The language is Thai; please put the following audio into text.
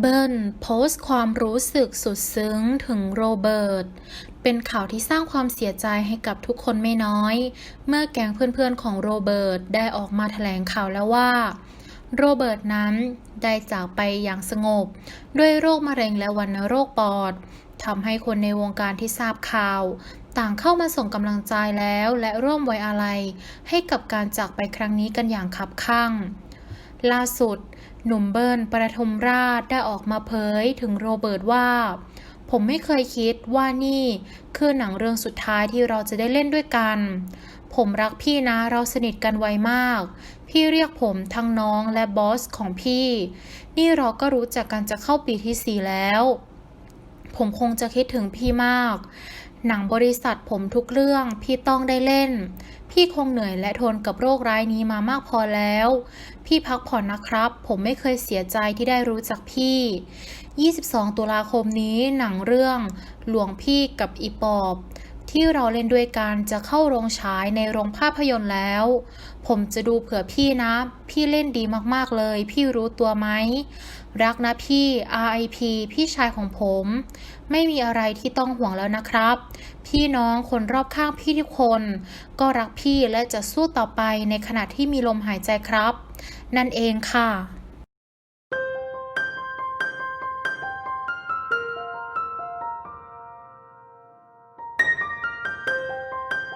เบิร์นโพสต์ความรู้สึกสุดซึ้งถึงโรเบิร์ต เป็นข่าวที่สร้างความเสียใจให้กับทุกคนไม่น้อย เมื่อแก๊งเพื่อนๆของโรเบิร์ตได้ออกมาแถลงข่าวแล้วว่า โรเบิร์ตนั้นได้จากไปอย่างสงบ ด้วยโรคมะเร็งและวัณโรคปอดทำให้คนในวงการที่ทราบข่าว ต่างเข้ามาส่งกำลังใจแล้วและร่วมไว้อาลัยให้กับการจากไปครั้งนี้กันอย่างคับคั่ง ล่าสุด หนุ่มเบิร์นประทมราชได้ออกมาเผยถึงโรเบิร์ตว่า ผมไม่เคยคิดว่านี่คือหนังเรื่องสุดท้ายที่เราจะได้เล่นด้วยกัน ผมรักพี่นะเราสนิทกันไวมาก พี่เรียกผมทั้งน้องและบอสของพี่ นี่เราก็รู้จักกันจะเข้าปีที่สี่แล้ว ผมคงจะคิดถึงพี่มาก หนังบริษัทผมทุกเรื่องพี่ต้องได้เล่น พี่คงเหนื่อยและทนกับโรคร้ายนี้มามากพอแล้ว พี่พักผ่อนนะครับ ผมไม่เคยเสียใจที่ได้รู้จักพี่ 22 ตุลาคมนี้หนังเรื่อง หลวงพี่กับอีปอบ ที่เราเล่นด้วยกันจะเข้าโรงฉายในโรงภาพยนตร์แล้ว ผมจะดูเผื่อพี่นะ พี่เล่นดีมากๆเลย พี่รู้ตัวไหม รักนะพี่ RIP พี่ชายของผม ไม่มีอะไรที่ต้องห่วงแล้วนะครับ พี่น้องคนรอบข้างพี่ทุกคน ก็รักพี่และจะสู้ต่อไปในขณะที่มีลมหายใจครับ นั่นเองค่ะ